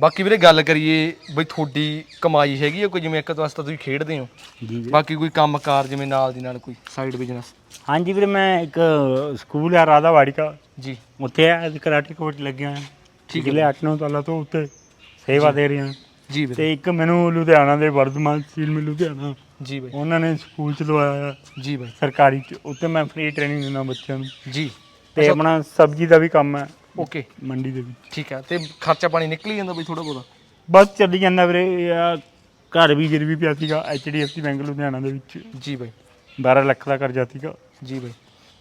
ਬਾਕੀ ਵੀਰੇ ਗੱਲ ਕਰੀਏ ਬਈ ਤੁਹਾਡੀ ਕਮਾਈ ਹੈਗੀ ਆ ਕੋਈ ਜਿਵੇਂ ਇੱਕ ਵਾਸਤਾ ਤੁਸੀਂ ਖੇਡਦੇ ਹੋ। ਜੀ ਬਾਕੀ ਕੋਈ ਕੰਮਕਾਰ ਜਿਵੇਂ ਨਾਲ ਦੀ ਨਾਲ ਕੋਈ ਸਾਈਡ ਬਿਜ਼ਨਸ ਹਾਂਜੀ ਵੀਰੇ ਮੈਂ ਇੱਕ ਸਕੂਲ ਆ ਰਾਧਾ ਵਾੜਿਕਾ ਜੀ। ਉੱਥੇ ਆ ਕਰਾਟੇ ਕੋਚ ਲੱਗਿਆ ਹਾਂ ਠੀਕ ਹੈ। ਪਿਛਲੇ 8-9 ਸਾਲਾਂ ਤੋਂ ਉੱਤੇ ਸੇਵਾ ਦੇ ਰਿਹਾ ਜੀ ਵੀਰੇ। ਤੇ ਇੱਕ ਮੈਨੂੰ ਲੁਧਿਆਣਾ ਦੇ ਵਰਧਮਾਨ ਸੀਲ ਮੇ ਲੁਧਿਆਣਾ। ਜੀ ਬਈ ਉਹਨਾਂ ਨੇ ਸਕੂਲ ਚ ਲਵਾਇਆ ਜੀ ਬਈ ਸਰਕਾਰੀ ਚ। ਉੱਤੇ ਮੈਂ ਫ੍ਰੀ ਟ੍ਰੇਨਿੰਗ ਦਿੰਦਾ ਬੱਚਿਆਂ ਨੂੰ। ਜੀ। ਤੇ ਆਪਣਾ ਸਬਜ਼ੀ ਦਾ ਵੀ ਕੰਮ ਹੈ। ਓਕੇ ਮੰਡੀ ਦੇ ਵਿੱਚ। ਠੀਕ ਹੈ ਤੇ ਖਰਚਾ ਪਾਣੀ ਨਿਕਲ ਹੀ ਜਾਂਦਾ ਬਈ ਥੋੜਾ ਬਹੁਤਾ? ਬਸ ਚੱਲੀ ਜਾਂਦਾ ਵੀਰੇ ਇਹ ਆ, ਘਰ ਵੀ ਗਿਰ ਵੀ ਪਿਆ ਸੀਗਾ ਐਚਡੀਐਫਸੀ ਬੈਂਕ ਲੁਧਿਆਣਾ ਦੇ ਵਿੱਚ। ਜੀ ਬਈ। 12 ਲੱਖ ਦਾ ਕਰਜ਼ਾ ਸੀਗਾ। ਜੀ ਬਈ।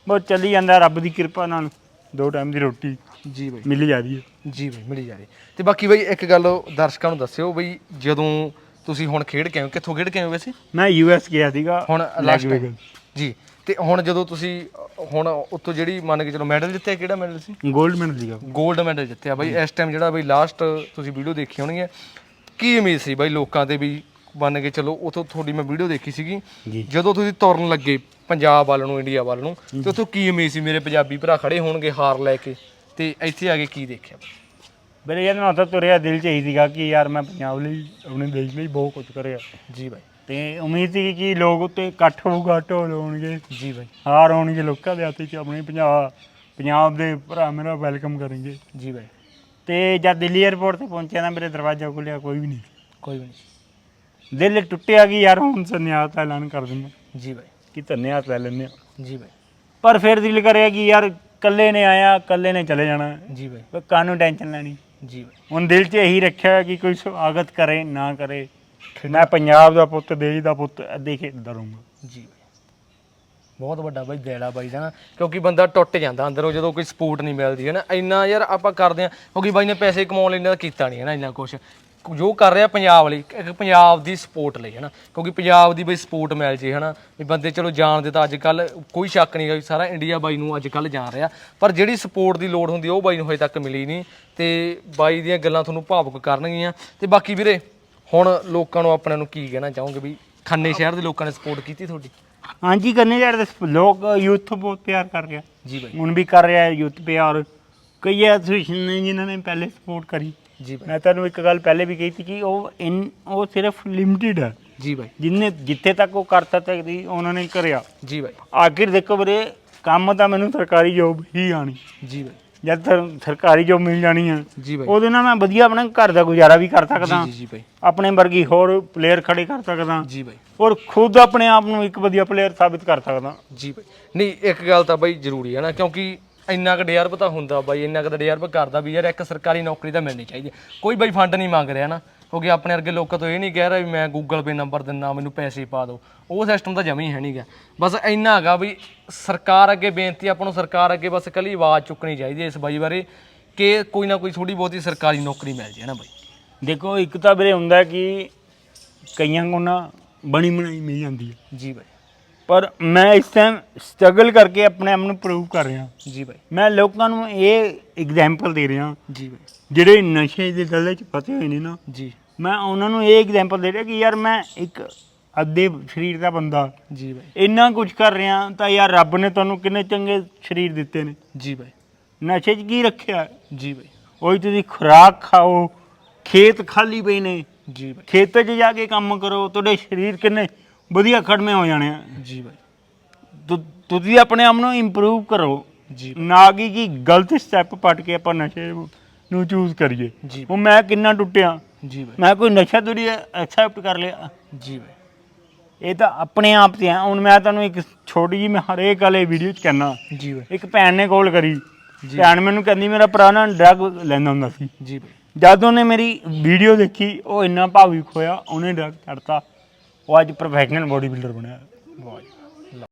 ਬਸ ਚੱਲੀ ਜਾਂਦਾ ਰੱਬ ਦੀ ਕਿਰਪਾ ਨਾਲ ਦੋ ਟਾਈਮ ਦੀ ਰੋਟੀ ਜੀ ਬਈ। ਮਿਲ ਜਾ ਰਹੀ ਹੈ। ਜੀ ਬਈ ਮਿਲੀ ਜਾ ਰਹੀ ਤੇ ਬਾਕੀ ਬਈ ਇੱਕ ਗੱਲ ਦਰਸ਼ਕਾਂ ਨੂੰ ਦੱਸਿਓ ਬਈ ਜਦੋਂ ਤੁਸੀਂ ਹੁਣ ਖੇਡ ਕੇ ਆਏ ਹੋ ਕਿੱਥੋਂ ਖੇਡ ਕੇ ਆਏ ਹੋ ਵੈਸੇ? ਮੈਂ ਯੂਐਸ ਗਿਆ ਸੀਗਾ ਹੁਣ ਲਾਸਟ। ਜੀ। ਤੇ ਹੁਣ ਜਦੋਂ ਤੁਸੀਂ ਹੁਣ ਉੱਥੋਂ ਜਿਹੜੀ ਮੰਨ ਕੇ ਚਲੋ ਮੈਡਲ ਜਿੱਤਿਆ ਕਿਹੜਾ ਮੈਡਲ ਸੀ? ਗੋਲਡ ਮੈਡਲ ਸੀਗਾ। 골ਡ ਮੈਡਲ ਜਿੱਤਿਆ ਬਾਈ। ਇਸ ਟਾਈਮ ਜਿਹੜਾ ਬਈ ਲਾਸਟ ਤੁਸੀਂ ਵੀਡੀਓ ਦੇਖੀ ਹੋਣੀ ਹੈ ਕੀ ਉਮੀਦ ਸੀ ਬਾਈ ਲੋਕਾਂ ਤੇ ਵੀ ਮੰਨ ਕੇ ਚਲੋ ਉਥੋਂ ਤੁਹਾਡੀ ਮੈਂ ਵੀਡੀਓ ਦੇਖੀ ਸੀਗੀ। ਜੀ। ਜਦੋਂ ਤੁਸੀਂ ਤੁਰਨ ਲੱਗੇ ਪੰਜਾਬ ਵੱਲ ਨੂੰ ਇੰਡੀਆ ਵੱਲ ਨੂੰ ਤੇ ਉਥੋਂ ਕੀ ਉਮੀਦ ਸੀ ਮੇਰੇ ਪੰਜਾਬੀ ਭਰਾ ਖੜੇ ਹੋਣਗੇ ਹਾਰ ਲੈ ਕੇ? ਤੇ ਇੱਥੇ ਆ ਕੇ ਕੀ ਦੇਖਿਆ? ਮੇਰੇ ਯਾਰ ਮੈਂ ਉੱਥੇ ਤੁਰਿਆ ਦਿਲ ਚ ਹੀ ਸੀਗਾ ਕਿ ਯਾਰ ਮੈਂ ਪੰਜਾਬ ਲਈ ਆਪਣੇ ਦੇਸ਼ ਲਈ ਬਹੁਤ ਕੁਝ ਕਰਿਆ। ਜੀ ਬਾਈ। ਤੇ ਉਮੀਦ ਸੀ ਕਿ ਲੋਕ ਉੱਤੇ ਇਕੱਠ ਹੋਊਗਾ ਢੋਲ ਹੋਣਗੇ ਜੀ ਬਾਈ। ਹਾਰ ਹੋਣਗੇ ਲੋਕਾਂ ਦੇ ਹੱਥ 'ਚ ਆਪਣੇ ਪੰਜਾਬ ਪੰਜਾਬ ਦੇ ਭਰਾ ਮੇਰਾ ਵੈਲਕਮ ਕਰਨਗੇ। ਜੀ ਬਾਈ। ਤੇ ਜਦ ਦਿੱਲੀ 에ਅਰਪੋਰਟ ਤੇ ਪਹੁੰਚਿਆ ਨਾ ਮੇਰੇ ਦਰਵਾਜ਼ਾ ਖੁੱਲਿਆ ਕੋਈ ਵੀ ਨਹੀਂ। ਕੋਈ ਵੀ ਨਹੀਂ। ਦਿਲ ਟੁੱਟਿਆ ਕਿ ਯਾਰ ਹੁਣ ਸੰਨਿਆਸ ਦਾ ਐਲਾਨ ਕਰ ਦਿੰਦੇ। ਜੀ ਬਾਈ। ਕਿ ਧੰਨਿਆਸ ਲੈ ਲੈਂਦੇ ਹਾਂ। ਜੀ ਬਾਈ। ਪਰ ਫਿਰ ਦਿਲ ਕਰਿਆ ਕਿ ਯਾਰ ਇਕੱਲੇ ਨੇ ਆਇਆ ਇਕੱਲੇ ਨੇ ਚਲੇ ਜਾਣਾ। ਜੀ ਬਾਈ। ਕੋਈ ਕਾਹਨੂੰ ਟੈਨਸ਼ਨ ਲੈਣੀ? ਜੀ ਬਾਈ। ਹੁਣ ਦਿਲ 'ਚ ਇਹੀ ਰੱਖਿਆ ਕਿ ਕੋਈ ਸਵਾਗਤ ਕਰੇ ਨਾ ਕਰੇ। ਮੈਂ ਪੰਜਾਬ ਦਾ ਪੁੱਤ, ਦੇਸ਼ ਦਾ ਪੁੱਤ ਏਦਾਂ ਹੀ ਖੇਡਦਾ ਰਹੂੰਗਾ। ਜੀ। ਬਹੁਤ ਵੱਡਾ ਬਾਈ ਦਿਲ ਬਾਈ ਦਾ ਨਾ ਕਿਉਂਕਿ ਬੰਦਾ ਟੁੱਟ ਜਾਂਦਾ ਅੰਦਰੋਂ, ਜਦੋਂ ਕੋਈ ਸਪੋਰਟ ਨਹੀਂ ਮਿਲਦੀ, ਹੈ ਨਾ? ਇੰਨਾ ਯਾਰ ਆਪਾਂ ਕਰਦੇ ਆ ਕਿਉਂਕਿ ਬਾਈ ਨੇ ਪੈਸੇ ਕਮਾਉਣ ਲਈ ਇਹਨਾਂ ਦਾ ਕੀਤਾ ਨਹੀਂ, ਹੈ ਨਾ, ਇੰਨਾ ਕੁਝ ਜੋ ਕਰ ਰਿਹਾ ਪੰਜਾਬ ਲਈ, ਇੱਕ ਪੰਜਾਬ ਦੀ ਸਪੋਰਟ ਲਈ, ਹੈ ਨਾ? ਕਿਉਂਕਿ ਪੰਜਾਬ ਦੀ ਬਈ ਸਪੋਰਟ ਮਿਲ ਜੇ, ਹੈ ਨਾ? ਵੀ ਬੰਦੇ ਚਲੋ ਜਾਣਦੇ ਤਾਂ ਅੱਜ ਕੱਲ ਕੋਈ ਸ਼ੱਕ ਨਹੀਂ ਗਾ ਸਾਰਾ ਇੰਡੀਆ ਬਾਈ ਨੂੰ ਅੱਜ ਕੱਲ ਜਾਣ ਰਿਹਾ। ਪਰ ਜਿਹੜੀ ਸਪੋਰਟ ਦੀ ਲੋੜ ਹੁੰਦੀ, ਉਹ ਬਾਈ ਨੂੰ ਹਜੇ ਤੱਕ ਮਿਲੀ ਨਹੀਂ। ਤੇ ਬਾਈ ਦੀਆਂ ਗੱਲਾਂ ਤੁਹਾਨੂੰ ਭਾਵੁਕ ਕਰਨਗੀਆਂ। ਤੇ ਬਾਕੀ ਵੀਰੇ ਹੁਣ ਲੋਕਾਂ ਨੂੰ ਆਪਣੇ ਨੂੰ ਕੀ ਕਹਿਣਾ ਚਾਹੋਗੇ ਵੀ ਖੰਨੇ ਸ਼ਹਿਰ ਦੇ ਲੋਕਾਂ ਨੇ ਸਪੋਰਟ ਕੀਤੀ ਤੁਹਾਡੀ? ਹਾਂਜੀ ਕਰਨੇ ਯਾਰ ਲੋਕ ਯੂਥ ਬਹੁਤ ਪਿਆਰ ਕਰ ਰਿਹਾ। ਜੀ ਬਾਈ। ਹੁਣ ਵੀ ਕਰ ਰਿਹਾ ਯੂਥ ਪਿਆਰ। ਕਈ ਐਸੋਸੀਏਸ਼ਨ ਨੇ ਜਿਨ੍ਹਾਂ ਨੇ ਪਹਿਲੇ ਸਪੋਰਟ ਕਰੀ। ਜੀ ਬਾਈ। ਮੈਂ ਤੁਹਾਨੂੰ ਇੱਕ ਗੱਲ ਪਹਿਲੇ ਵੀ ਕਹੀ ਸੀ ਕਿ ਉਹ ਇਨ ਉਹ ਸਿਰਫ ਲਿਮਟਿਡ ਹੈ। ਜੀ ਬਾਈ। ਜਿੰਨੇ ਜਿੱਥੇ ਤੱਕ ਉਹ ਕਰ ਸਕਦੀ ਉਹਨਾਂ ਨੇ ਕਰਿਆ। ਜੀ ਬਾਈ। ਆਖਿਰ ਦੇਖੋ ਵੀਰੇ ਕੰਮ ਤਾਂ ਮੈਨੂੰ ਸਰਕਾਰੀ ਜੋਬ ਹੀ ਆਣੀ ਜੀ ਬਾਈ। ਜਦ ਸਰ- ਸਰਕਾਰੀ ਜੋਬ ਮਿਲ ਜਾਣੀ ਹੈ ਜੀ ਬਾਈ। ਉਹਦੇ ਨਾਲ ਮੈਂ ਵਧੀਆ ਆਪਣਾ ਘਰ ਦਾ ਗੁਜ਼ਾਰਾ ਵੀ ਕਰ ਸਕਦਾ। ਜੀ ਜੀ ਬਾਈ। ਆਪਣੇ ਵਰਗੀ ਹੋਰ ਪਲੇਅਰ ਖੜੇ ਕਰ ਸਕਦਾ। ਜੀ ਬਾਈ। ਔਰ ਖੁਦ ਆਪਣੇ ਆਪ ਨੂੰ ਇੱਕ ਵਧੀਆ ਪਲੇਅਰ ਸਾਬਿਤ ਕਰ ਸਕਦਾ। ਜੀ ਬਾਈ। ਨਹੀਂ ਇੱਕ ਗੱਲ ਤਾਂ ਬਾਈ ਜ਼ਰੂਰੀ ਹੈ ਨਾ ਕਿਉਂਕਿ ਇੰਨਾ ਕੁ ਡਿਆਰਬ ਤਾਂ ਹੁੰਦਾ ਬਾਈ ਇੰਨਾ ਕੁ ਤਾਂ ਡਿਆਰਬ ਕਰਦਾ ਵੀ ਯਾਰ ਇੱਕ ਸਰਕਾਰੀ ਨੌਕਰੀ ਤਾਂ ਮਿਲਣੀ ਚਾਹੀਦੀ ਹੈ। ਕੋਈ ਬਾਈ ਫੰਡ ਨਹੀਂ ਮੰਗ ਰਿਹਾ ਨਾ। ਕਿਉਂਕਿ ਆਪਣੇ ਵਰਗੇ ਲੋਕਾਂ ਤੋਂ ਇਹ ਨਹੀਂ ਕਹਿ ਰਿਹਾ ਵੀ ਮੈਂ ਗੂਗਲ ਪੇ ਨੰਬਰ ਦਿੰਦਾ ਮੈਨੂੰ ਪੈਸੇ ਪਾ ਦਿਓ। ਉਹ ਸਿਸਟਮ ਤਾਂ ਜਮੀ ਹੈ ਨਹੀਂਗਾ। ਬਸ ਇੰਨਾ ਹੈਗਾ ਵੀ ਸਰਕਾਰ ਅੱਗੇ ਬੇਨਤੀ ਆਪਾਂ ਨੂੰ ਸਰਕਾਰ ਅੱਗੇ ਬਸ ਇਕੱਲੀ ਆਵਾਜ਼ ਚੁੱਕਣੀ ਚਾਹੀਦੀ ਹੈ ਇਸ ਬਾਈ ਬਾਰੇ ਕਿ ਕੋਈ ਨਾ ਕੋਈ ਥੋੜੀ ਬਹੁਤੀ ਸਰਕਾਰੀ ਨੌਕਰੀ ਮਿਲ ਜੇ ਨਾ ਬਾਈ? ਦੇਖੋ ਇੱਕ ਤਾਂ ਵੀਰੇ ਹੁੰਦਾ ਕਿ ਕਈਆਂ ਨੂੰ ਨਾ ਬਣੀ ਬਣਾਈ ਮਿਲ ਜਾਂਦੀ ਹੈ। ਜੀ ਬਾਈ। ਪਰ ਮੈਂ ਇਸ ਟਾਈਮ ਸਟਰਗਲ ਕਰਕੇ ਆਪਣੇ ਆਪ ਨੂੰ ਪ੍ਰੂਵ ਕਰ ਰਿਹਾ। ਜੀ ਬਾਈ। ਮੈਂ ਲੋਕਾਂ ਨੂੰ ਇਹ ਐਗਜ਼ਾਮਪਲ ਦੇ ਰਿਹਾ। ਜੀ ਬਾਈ। ਜਿਹੜੇ ਨਸ਼ੇ ਦੇ ਦਲੇ 'ਚ ਫਸੇ ਹੋਏ ਨੇ ਨਾ ਜੀ। ਮੈਂ ਉਹਨਾਂ ਨੂੰ ਇਹ ਐਗਜ਼ਾਮਪਲ ਦੇ ਰਿਹਾ ਕਿ ਯਾਰ ਮੈਂ ਇੱਕ ਅੱਧੇ ਸਰੀਰ ਦਾ ਬੰਦਾ। ਜੀ ਬਾਈ। ਇੰਨਾ ਕੁਝ ਕਰ ਰਿਹਾ ਤਾਂ ਯਾਰ ਰੱਬ ਨੇ ਤੁਹਾਨੂੰ ਕਿੰਨੇ ਚੰਗੇ ਸਰੀਰ ਦਿੱਤੇ ਨੇ। ਜੀ ਬਾਈ। ਨਸ਼ੇ 'ਚ ਕੀ ਰੱਖਿਆ? ਜੀ ਬਾਈ। ਉਹੀ ਤੁਸੀਂ ਖੁਰਾਕ ਖਾਓ ਖੇਤ ਖਾਲੀ ਪਏ ਨੇ। ਜੀ ਬਾਈ। ਖੇਤਾਂ 'ਚ ਜਾ ਕੇ ਕੰਮ ਕਰੋ ਤੁਹਾਡੇ ਸਰੀਰ ਕਿੰਨੇ ਵਧੀਆ ਖੜਮੇ ਹੋ ਜਾਣੇ ਆ। ਜੀ ਬਾਈ। ਤੁਸੀਂ ਆਪਣੇ ਆਪ ਨੂੰ ਇੰਪਰੂਵ ਕਰੋ। ਜੀ ਨਾ ਕਿ ਗਲਤ ਸਟੈਪ ਪਟ ਕੇ ਆਪਾਂ ਨਸ਼ੇ ਨੂੰ ਚੂਜ਼ ਕਰੀਏ। ਉਹ ਮੈਂ ਕਿੰਨਾ ਟੁੱਟਿਆ। ਜੀ ਬਾਈ। ਮੈਂ ਕੋਈ ਨਸ਼ਾ ਥੋੜੀ ਐਕਸੈਪਟ ਕਰ ਲਿਆ? ਜੀ ਬਾਈ। ਇਹ ਤਾਂ ਆਪਣੇ ਆਪ ਤੇ ਆ। ਹੁਣ ਮੈਂ ਤੁਹਾਨੂੰ ਇੱਕ ਛੋਟੀ ਜੀ ਮੈਂ ਹਰੇਕ ਵਾਲੇ ਵੀਡੀਓ 'ਚ ਕਹਿਣਾ ਜੀ ਬਾਈ। ਇੱਕ ਭੈਣ ਨੇ ਕਾਲ ਕਰੀ। ਜੀ। ਭੈਣ ਮੈਨੂੰ ਕਹਿੰਦੀ ਮੇਰਾ ਭਰਾ ਨਾ ਡਰਗ ਲੈਂਦਾ ਹੁੰਦਾ ਸੀ। ਜੀ ਬਾਈ। ਜਦ ਉਹਨੇ ਮੇਰੀ ਵੀਡੀਓ ਦੇਖੀ ਉਹ ਇੰਨਾ ਭਾਵੁਕ ਹੋਇਆ ਉਹਨੇ ਡਰਗ ਛੱਡਤਾ। ਉਹ ਅੱਜ ਪ੍ਰੋਫੈਸ਼ਨਲ ਬੋਡੀ ਬਿਲਡਰ ਬਣਿਆ ਵਾਹ।